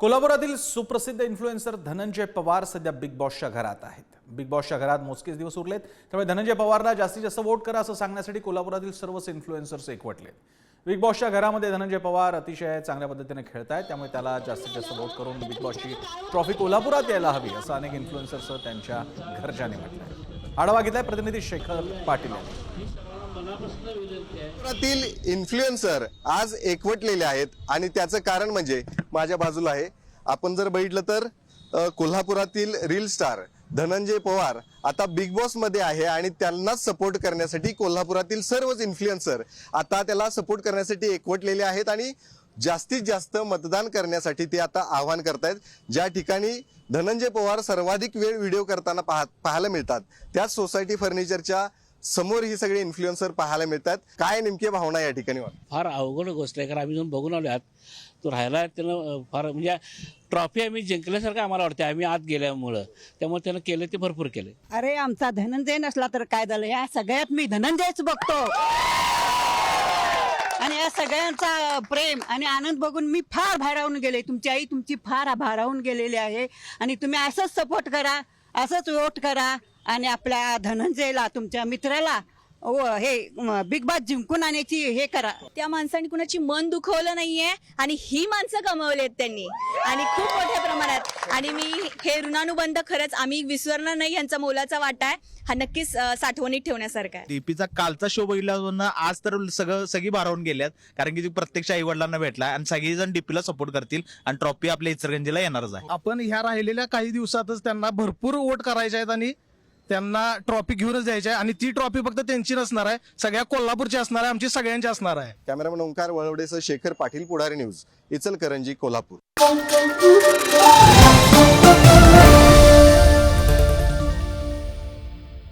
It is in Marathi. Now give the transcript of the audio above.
कोल्हापुरातील सुप्रसिद्ध इन्फ्लुएन्सर धनंजय पवार सध्या बिग बॉसच्या घरात आहेत. बिग बॉसच्या घरात मोजकेच दिवस उरलेत. त्यामुळे धनंजय पवारला जास्तीत जास्त वोट करा असं सांगण्यासाठी कोल्हापुरातील सर्वच इन्फ्लुएन्सर्स एकवटलेत. बिग बॉसच्या घरामध्ये धनंजय पवार अतिशय चांगल्या पद्धतीने खेळत आहेत त्यामुळे त्याला जास्तीत जास्त वोट करून बिग बॉसची ट्रॉफी कोल्हापुरात यायला हवी असं अनेक इन्फ्लुएन्सर्स त्यांच्या घरच्यांनी म्हटलंय. आढावा घेतलाय प्रतिनिधी शेखर पाटील यांनी. मनापासून इन्फ्लुएन्सर आज एकवटलेले आहेत आणि त्याचं कारण म्हणजे माझ्या बाजूला आहे. आपण जर बघितलं तर कोल्हापुरातील रील स्टार धनंजय पवार आता बिग बॉसमध्ये आहे आणि त्यांनाच सपोर्ट करण्यासाठी कोल्हापुरातील सर्वच इन्फ्लुएन्सर आता त्याला सपोर्ट करण्यासाठी एकवटलेले आहेत आणि जास्तीत जास्त मतदान करण्यासाठी ते आता आवाहन करतायत. ज्या ठिकाणी धनंजय पवार सर्वाधिक वेळ व्हिडिओ करताना पाह पाहायला मिळतात. त्याच सोसायटी फर्निचरच्या समोर ही सगळे इन्फ्लुएन्सर पाहायला मिळतात. काय नेमकी भावना या ठिकाणी? फार अवघड गोष्ट आहे कारण आम्ही जाऊन बघून आलो आत तो राहायला त्यानं फार म्हणजे ट्रॉफी आम्ही जिंकल्यासारखं आम्हाला वाटते आम्ही आत गेल्यामुळं. त्यामुळे त्यानं केलं ते भरपूर केलं. अरे आमचा धनंजय नसला तर काय झालं? या सगळ्यात मी धनंजयच बघतो. आणि या सगळ्यांचा प्रेम आणि आनंद बघून मी फार भारावून गेले. तुमची आई तुमची फार भारावून गेलेली आहे. आणि तुम्ही असंच सपोर्ट करा असंच वोट करा. आणि आपल्या धनंजयला तुमच्या मित्राला व हे बिग बॉस जिंकून आणण्याची हे करा. त्या माणसाने कुणाची मन दुखवलं नाहीये आणि ही माणसं कमवलेत त्यांनी. आणि खूप मोठ्या प्रमाणात. आणि मी हे ऋणानुबंध खरंच आम्ही विसरणार नाही यांचा मोलाचा वाटा आहे. हा नक्कीच साठवणीत ठेवण्यासारखा आहे. डीपीचा कालचा शो बघितल्यावर आज तर सगळं सगळी भारावून गेल्यात. कारण की ती प्रत्यक्ष आई वडिलांना भेटला आणि सगळी जण डीपीला सपोर्ट करतील आणि ट्रॉफी आपल्या इचरगंजीला येणारच आहे. आपण ह्या राहिलेल्या काही दिवसातच त्यांना भरपूर वोट करायचे आहेत आणि त्यांना ट्रॉफी घेऊनच द्यायची आहे. आणि ती ट्रॉफी फक्त त्यांची नसणार आहे. सगळ्या कोल्हापूरची असणार आहे आमची सगळ्यांची असणार आहे. कॅमेरामॅन ओंकार वळवडेसह शेखर पाटील पुढारी न्यूज इचलकरंजी कोल्हापूर.